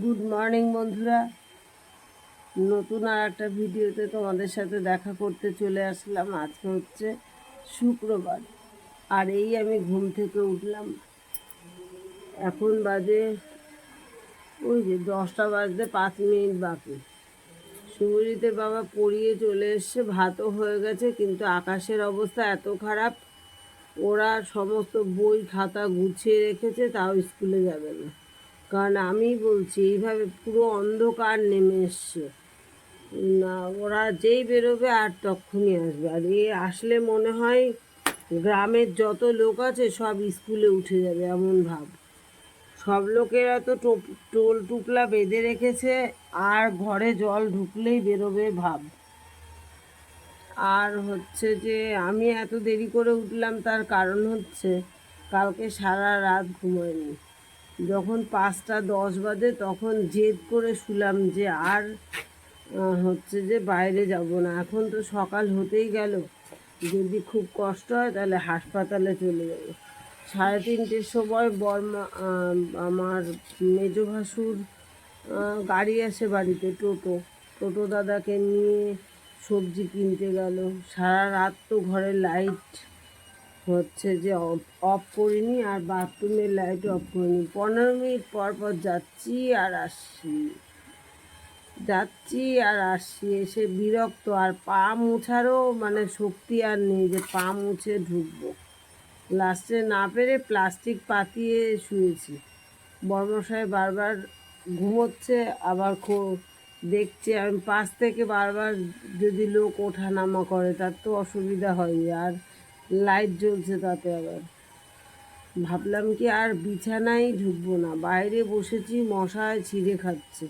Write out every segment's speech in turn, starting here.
Good morning বন্ধুরা। নতুন আর একটা ভিডিওতে তোমাদের সাথে দেখা করতে চলে আসলাম। আজকে হচ্ছে শুক্রবার। আর এই আমি ঘুম থেকে উঠলাম। এখন বাজে, ওই যে দশটা বাজতে পাঁচ মিনিট বাকি। সুমরিতে বাবা পড়িয়ে চলে এসছে, ভাতও হয়ে গেছে, কিন্তু আকাশের অবস্থা এত খারাপ ওরা সমস্ত বই, খাতা গুছিয়ে রেখেছে, তাও স্কুলে যাবে না। কারণ আমি বলছি, এইভাবে পুরো অন্ধকার নেমে এসছে। না, ওরা যেই বেরোবে আর তখনই আসবে। আর এ আসলে মনে হয় গ্রামের যত লোক আছে, সব স্কুলে উঠে যাবে এমন ভাব। সব লোকেরা তো টোল টুকলা বেঁধে রেখেছে, আর ঘরে জল ঢুকলেই বেরোবে ভাব। আর হচ্ছে যে আমি এত দেরি করে উঠলাম, তার কারণ হচ্ছে কালকে সারা রাত ঘুমাইনি। যখন পাঁচটা দশ বাজে তখন জেদ করে শুলাম যে আর হচ্ছে যে বাইরে যাব না। এখন তো সকাল হতেই গেল। যদি খুব কষ্ট হয় তাহলে হাসপাতালে চলে যাব। সাড়ে তিনটের সময় বর্মা আমার মেজো ভাসুর গাড়ি আসে বাড়িতে টোটো। টোটো দাদাকে নিয়ে সবজি কিনতে গেল। সারা রাত তো ঘরে লাইট হচ্ছে যে অফ করিনি আর বাথরুমের লাইট অফ করিনি। পনেরো মিনিট পর পর যাচ্ছি আর আসছি। যাচ্ছি আর আসছি। এসে বিরক্ত, আর পা মুছারও মানে শক্তি আর নেই যে পা মুছে ঢুকবো। লাস্টে না পেরে প্লাস্টিক পাতিয়ে শুয়েছি। বর্মশাই বারবার ঘুমোচ্ছে, আবার খো দেখছে আমি পাশ থেকে বারবার যদি লোক ওঠা নামা করে, তার তো অসুবিধা হয় আর লাইট জ্বলছে তাতে আবার। ভাবলাম কি আর বিছানায় ঢুকবো না, বাইরে বসেছি, মশায় ছিঁড়ে খাচ্ছে।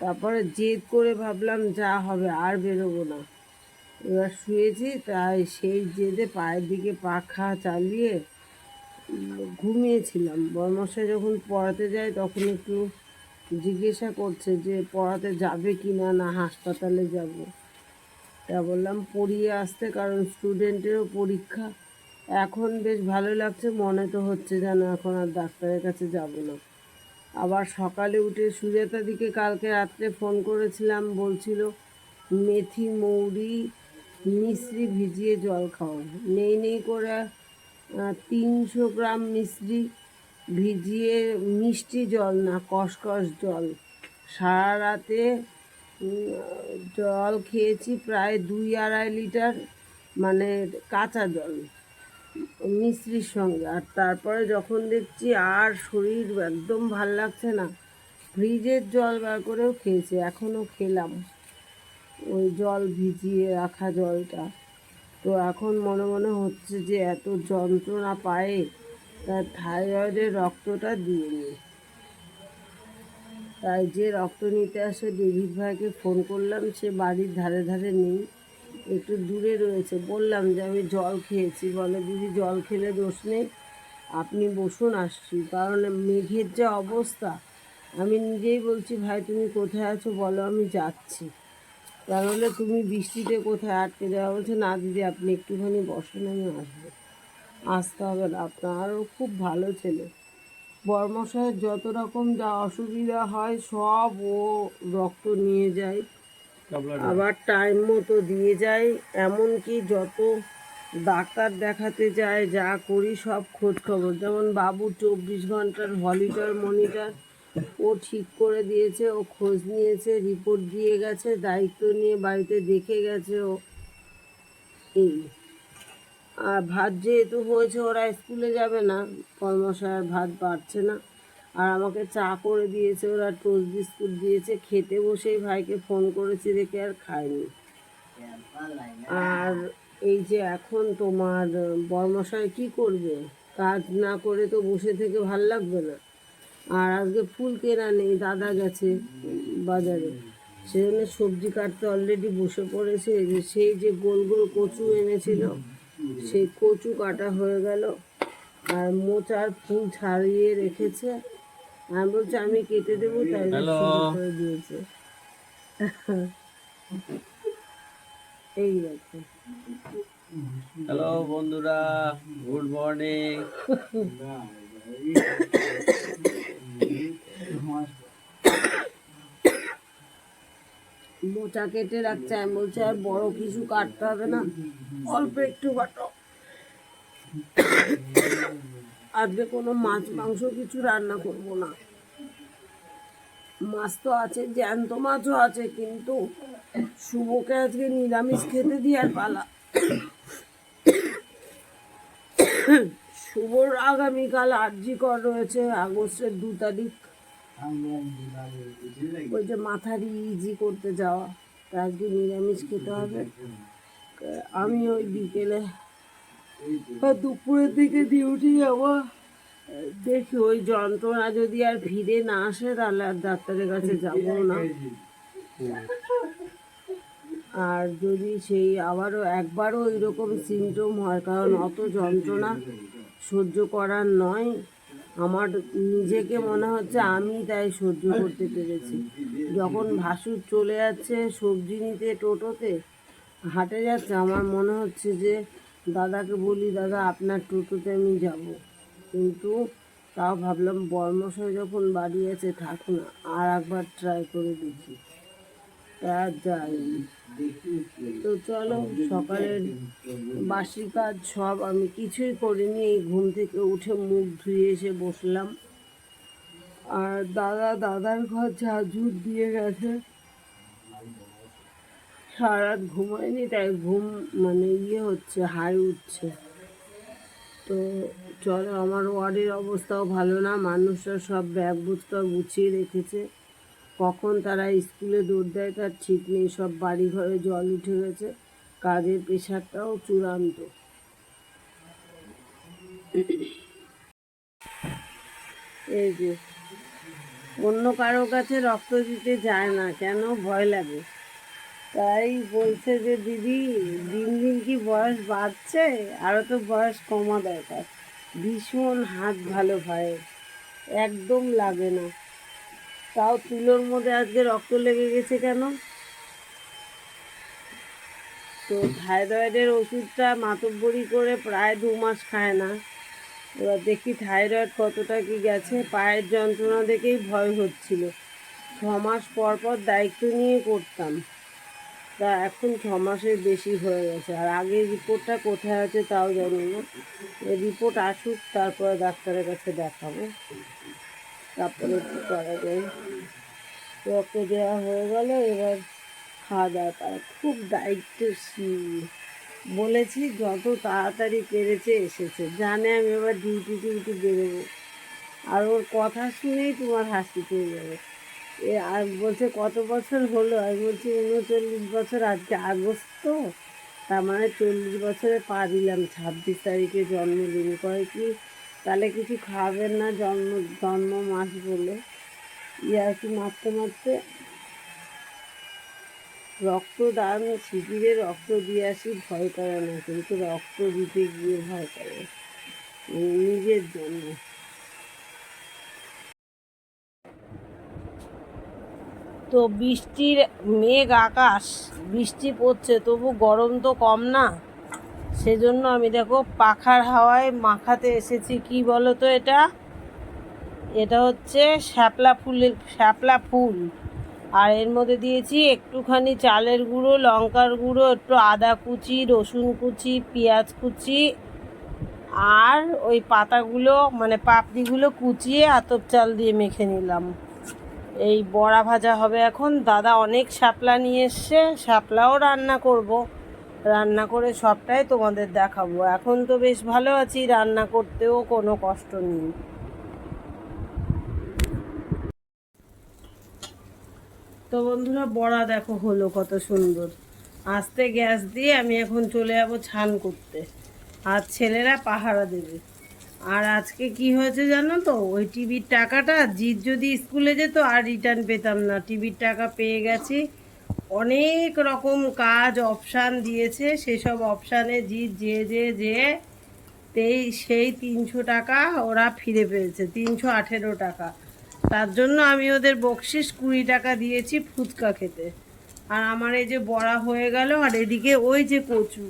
তারপরে জেদ করে ভাবলাম যা হবে, আর বেরোবো না। এবার শুয়েছি, তাই সেই জেদে পায়ের দিকে পাখা চালিয়ে ঘুমিয়েছিলাম। বর্মশাই যখন পড়াতে যায়, তখন একটু জিজ্ঞাসা করছে যে পড়াতে যাবে কি না না হাসপাতালে যাব। তা বললাম, পড়িয়ে আসতে কারণ স্টুডেন্টেরও পরীক্ষা। এখন বেশ ভালো লাগছে, মনে তো হচ্ছে যেন এখন আর ডাক্তারের কাছে যাব না। আবার সকালে উঠে সুজাতা দিকে কালকে রাত্রে ফোন করেছিলাম, বলছিল, মেথি, মৌরি, মিশ্রি ভিজিয়ে জল খাও। নেই নেই করে তিনশো গ্রাম মিশ্রি ভিজিয়ে মিষ্টি জল না, কসকস জল। সারা রাতে জল খেয়েছি প্রায় দুই আড়াই লিটার মানে কাঁচা জল মিশ্রির সঙ্গে। আর তারপরে যখন দেখছি আর শরীর একদম ভালো লাগছে না, ফ্রিজের জল বার করেও খেয়েছি এখনও খেলাম। ওই জল ভিজিয়ে রাখা জলটা। তো এখন মনে মনে হচ্ছে যে এত যন্ত্রণা পায়ে তার থাইরয়েডের রক্তটা দিয়ে নিই তাই যে রক্ত নিতে আসে ডেভিড ভাইকে ফোন করলাম, সে বাড়ির ধারে ধারে নেই, একটু দূরে রয়েছে। বললাম যে, আমি জল খেয়েছি। বলে, দিদি, জল খেলে দোষ নেই। আপনি বসুন, আসছি। কারণ মেঘের যে অবস্থা, আমি নিজেই বলছি, ভাই, তুমি কোথায় আছো? বলো, আমি যাচ্ছি। তাহলে তুমি বৃষ্টিতে কোথায় আটকে দেওয়া? বলছে, না, দিদি, আপনি একটুখানি বসেন, আমি আসব। আসতে হবে না। আপনারও খুব ভালো ছেলে। বর্মশাহের যত রকম যা অসুবিধা হয় সব ও রক্ত নিয়ে যায়। আবার টাইম মতো দিয়ে যায়। এমনকি যত ডাক্তার দেখাতে যায় যা করি সব খোঁজ খবর যেমন বাবু চব্বিশ ঘণ্টার হলিটার মনিটর ও ঠিক করে দিয়েছে ও খোঁজ নিয়েছে রিপোর্ট দিয়ে গেছে দায়িত্ব নিয়ে বাড়িতে দেখে গেছে ও। এই। আর ভাত যেহেতু হয়েছে, ওরা স্কুলে যাবে না। কর্মশায় ভাত পারছে না। আর আমাকে চা করে দিয়েছে, ওরা টোস্ট বিস্কুট দিয়েছে। খেতে বসেই ভাইকে ফোন করেছি, দেখে আর খায়নি। আর এই যে এখন তোমার বর্মশায় কি করবে? কাজ না করে তো বসে থেকে ভালো লাগবে না। আর আজকে ফুল কেনা নেই, দাদা গেছে বাজারে। সেজন্য সবজি কাটতে অলরেডি বসে পড়েছে। সেই যে গোল গোল কচু এনেছিল সেই কচু কাটা হয়ে গেল আর মোচার ফুল ছাড়িয়ে রেখেছে। আমি বলছি আমি কেটে দেবো তাই করে দিয়েছে। এই দেখো। হ্যালো বন্ধুরা গুড মর্নিং। মোচা কেটে রাখছে, আমি বলছি, আর বড় কিছু কাটতে হবে না, অল্প একটু কাটো আজকে কোনো মাছ, মাংস কিছু রান্না করব না। মাছ তো আছে, জ্যান্ত মাছও আছে, কিন্তু শুভকে আজকে নিরামিষ খেতে দিয়ে আর পালা। শুভর আগামীকাল আরজি কর রয়েছে, আগস্টের দু তারিখ ওই যে মাথারি ইজি করতে যাওয়া তা আজকে নিরামিষ খেতে হবে। আমি ওই বিকেলে দুপুরের দিকে ডিউটি যাব। দেখি ওই যন্ত্রণা যদি আর ফিরে না আসে, তাহলে আর ডাক্তারের কাছে যাব না। আর যদি সেই আবারও একবারও এরকম সিমটম হয়, কারণ অত যন্ত্রণা সহ্য করার নয়। আমার নিজেকে মনে হচ্ছে আমি তাই সহ্য করতে পেরেছি। যখন ভাসুর চলে যাচ্ছে সবজি নিতে টোটোতে, হাটে যাচ্ছে, আমার মনে হচ্ছে যে, দাদাকে বলি, দাদা, আপনার টোটোতে আমি যাব। কিন্তু তাও ভাবলাম বর্মশাই যখন বাড়ি আছে থাক না আর একবার ট্রাই করে দেখি। তা যাইনি তো চলো, সকালের বাসি কাজ সব আমি কিছুই করিনি, এই ঘুম থেকে উঠে মুখ ধুয়ে এসে বসলাম। আর দাদা, দাদার ঘর ঝাড়ঝুট দিয়ে গেছে। সারা ঘুমায়নি, তাই ঘুম মানে ইয়ে হচ্ছে হাই উঠছে। তো চলো, আমার ওয়ার্ডের অবস্থাও ভালো না, মানুষরা সব ব্যাগ বুঝতে গুছিয়ে রেখেছে। কখন তারা স্কুলে দৌড় দেয় তার ঠিক নেই। সব বাড়ি ঘরে জল উঠে গেছে। কাজের প্রেশারটাও চূড়ান্ত। এই যে, অন্য কারও কাছে রক্ত দিতে যায় না, কেন? ভয় লাগে। তাই বলছে যে, দিদি, দিন দিন কি বয়স বাড়ছে? আরও তো বয়স কমা দরকার। ভীষণ হাত ভালো ভাইয়ের একদম লাগে না। তাও তুলোর মধ্যে আজকে রক্ত লেগে গেছে কেন? তো থাইরয়েডের ওষুধটা মাতব্বরি করে প্রায় দু মাস খায় না। এবার দেখি থাইরয়েড কতটা কি গেছে। পায়ের যন্ত্রণা দেখেই ভয় হচ্ছিল। ছ মাস পর পর দায়িত্ব নিয়ে করতাম। তা এখন ছ মাসের বেশি হয়ে গেছে। আর আগের রিপোর্টটা কোথায় আছে তাও জানি না। রিপোর্ট আসুক, তারপরে ডাক্তারের কাছে দেখাবো। তারপরে কী করা যায়? রক্ত দেওয়া হয়ে গেল, এবার খাওয়া দাওয়া করা। খুব দায়িত্বশীল। বলেছি, যত তাড়াতাড়ি পেরেছে এসেছে। জানে আমি এবার ডিউটি টিউটি বেরোবো আর ওর কথা শুনেই তোমার হাসি পেয়ে যাবে। এ আর বলছে, কত বছর হলো? আমি বলছি, উনচল্লিশ বছর, আজকে আগস্ট তো? তার মানে চল্লিশ বছরে পা দিলাম। ছাব্বিশ তারিখে জন্মদিন। কয় কি? তাহলে কিছু খাবেন না, জন্ম জন্ম মাস বলে। ইয়ার কি মারতে মারতে রক্তদান শিবিরে রক্ত দিয়ে আসি, ভয় করে না, কিন্তু রক্ত দিতে গিয়ে ভয় করে। নিজের জন্য। তো বৃষ্টির মেঘ আকাশ, বৃষ্টি পড়ছে, তবু গরম তো কম না? সেজন্য আমি দেখো পাখার হাওয়ায় মাখাতে এসেছি। কি বলো তো এটা? এটা হচ্ছে শ্যাপলা ফুলের শ্যাপলা ফুল। আর এর মধ্যে দিয়েছি একটুখানি চালের গুঁড়ো, লঙ্কার গুঁড়ো, একটু আদা কুচি, রসুন কুচি, পেঁয়াজ কুচি আর ওই পাতাগুলো মানে পাপড়িগুলো কুচিয়ে আতপ চাল দিয়ে মেখে নিলাম। এই বড়া ভাজা হবে এখন। দাদা অনেক শাপলা নিয়ে এসছে শাপলাও রান্না করব। রান্না করে সবটাই তোমাদের দেখাবো। এখন তো বেশ ভালো আছি, রান্না করতেও কোনো কষ্ট নেই। তো বন্ধুরা, বড়া দেখো হলো কত সুন্দর। আস্তে গ্যাস দিয়ে আমি এখন চলে যাব ছান করতে। আর ছেলেরা পাহারা দেবে। আর আজকে কি হয়েছে জানো তো? ওই টিভির টাকাটা জিৎ যদি স্কুলে যেত আর রিটার্ন পেতাম না। টিভির টাকা পেয়ে গেছি। অনেক রকম কাজ অপশান দিয়েছে। সেসব অপশানে জিৎ যে যে যে তেই, সেই তিনশো টাকা ওরা ফিরে পেয়েছে, তিনশো আঠেরো টাকা। তার জন্য আমি ওদের বকশিস কুড়ি টাকা দিয়েছি ফুচকা খেতে। আর আমার এই যে বড়া হয়ে গেল, আর এদিকে ওই যে কচু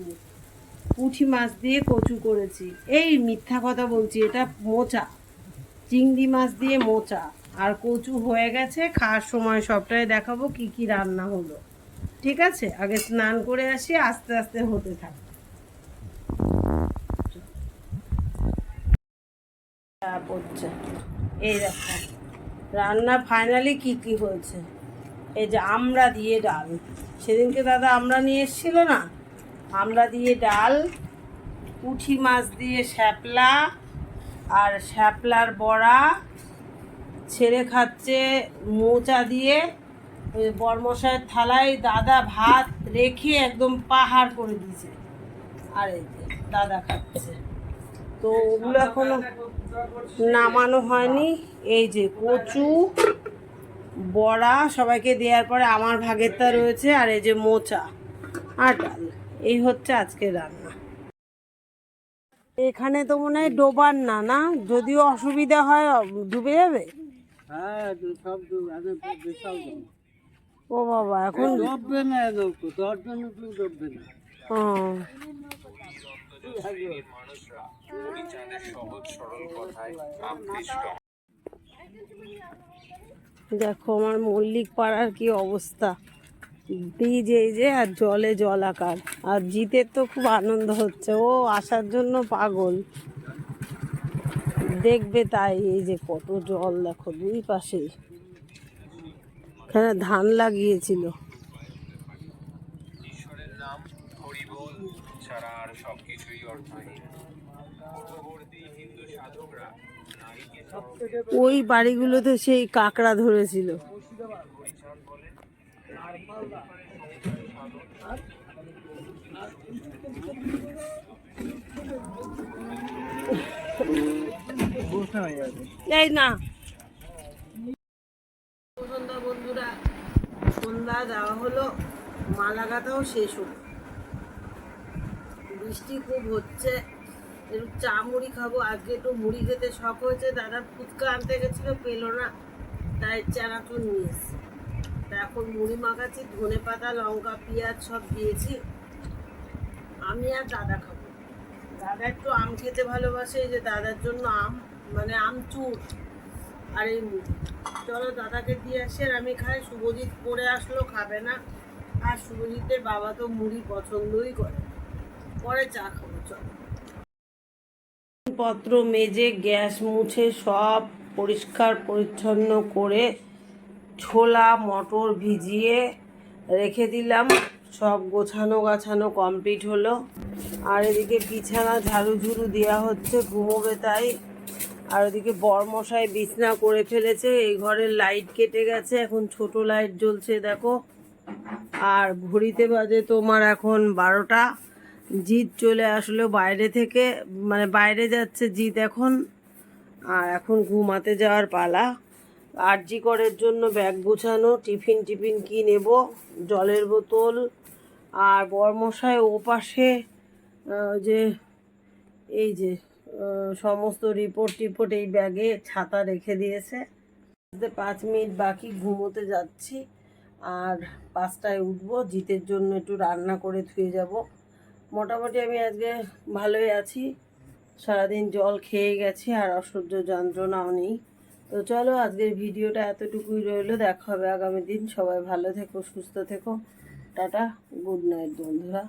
পুঁটি মাছ দিয়ে কচু করেছি। এই মিথ্যা কথা বলছি, এটা মোচা। চিংড়ি মাছ দিয়ে মোচা। আর কচু হয়ে গেছে, খাওয়ার সময় সবটাই দেখাবো কি কি রান্না হলো। ঠিক আছে? আগে স্নান করে আসি, আস্তে আস্তে হতে থাক। এই দেখো, রান্না ফাইনালি কি কি হয়েছে? এই যে আমরা দিয়ে ডাল। সেদিনকে দাদা আমরা নিয়ে এসেছিল না? আমরা দিয়ে ডাল, পুঁঠি মাছ দিয়ে শ্যাপলা, আর শ্যাপলার বড়া ছেড়ে খাচ্ছে, মোচা দিয়ে, ওই থালায় দাদা ভাত রেখে একদম পাহাড় করে দিয়েছে। আর এই যে দাদা খাচ্ছে। তো ওগুলো এখনও নামানো হয়নি। এই যে কচু, বড়া সবাইকে দেওয়ার পরে আমার ভাগেরটা রয়েছে, আর এই যে মোচা আর ডাল। এই হচ্ছে আজকে রান্না। এখানে তো মনে হয় ডোবার না না? যদিও অসুবিধা হয়, ডুবে যাবে? হ্যাঁ সব বিশাল ও বাবা এখন ডুববে না ডুববে না। দেখো আমার মল্লিক পাড়ার কি অবস্থা। ব্রিজ এই যে আর জলে জলাকার। আর জিতের তো খুব আনন্দ হচ্ছে। ও আসার জন্য পাগল। দেখবে তাই এই যে কত জল দেখো দুই পাশেই এখানে ধান লাগিয়েছিল। ঈশ্বরের নাম হরিবোল ছাড়া আর সবকিছুই অর্থহীন হিন্দু সাধকরা ওই বাড়িগুলোতে সেই কাকড়া ধরেছিল। এই না। সন্ধ্যা বন্ধুরা, সন্ধ্যা যাওয়া হলো মালা গাঁথাও শেষ হলো। বৃষ্টি খুব হচ্ছে, একটু চা মুড়ি খাব, আজকে একটু মুড়ি খেতে শখ হয়েছে, দাদা ফুচকা আনতে গেছিল, পেল না, তাই চানাচুর নিয়ে এসেছি। তা এখন মুড়ি মাখাচ্ছি, ধনে পাতা, লঙ্কা, পেঁয়াজ সব দিয়েছি, আমি আর দাদা খাব। দাদা একটু আম খেতে ভালোবাসে, এই যে দাদার জন্য আম। মানে আমচুর আর এই চলো দাদাকে দিয়ে আসি আর আমি খাই। শুভজিৎ পরে আসলো, খাবে না। আর শুভজিতের বাবা তো মুড়ি পছন্দই করে পরে চা খাব, চলো। পত্র মেজে, গ্যাস মুছে, সব পরিষ্কার পরিচ্ছন্ন করে ছোলা, মটর ভিজিয়ে রেখে দিলাম। সব গোছানো গাছানো কমপ্লিট হলো। আর এদিকে বিছানা ঝাড়ু ঝুড়ু দেওয়া হচ্ছে, ঘুমোবে তাই। আর ওদিকে বরমশাই বিছনা করে ফেলেছে। এই ঘরের লাইট কেটে গেছে, এখন ছোট লাইট জ্বলছে, দেখো। আর ঘড়িতে বাজে তোমার এখন বারোটা। জিৎ চলে আসলো বাইরে থেকে মানে বাইরে যাচ্ছে জিৎ এখন। আর এখন ঘুমাতে যাওয়ার পালা। আরজি করের জন্য ব্যাগ গুছানো, টিফিন টিফিন কি নেব? জলের বোতল। আর বরমশাই ও পাশে যে, এই যে সমস্ত রিপোর্ট টিপোর্ট এই ব্যাগে ছাতা রেখে দিয়েছে। পাঁচ মিনিট বাকি, ঘুমোতে যাচ্ছি। আর পাঁচটায় উঠবো, জিতের জন্য একটু রান্না করে ধুয়ে যাব। মোটামুটি আমি আজকে ভালোই আছি। সারাদিন জল খেয়ে গেছি, আর অসহ্য যন্ত্রণাও নেই। তো চলো, আজকের ভিডিওটা এতটুকুই রইল। দেখা হবে আগামী দিন। সবাই ভালো থেকো, সুস্থ থেকো। টাটা গুড নাইট বন্ধুরা।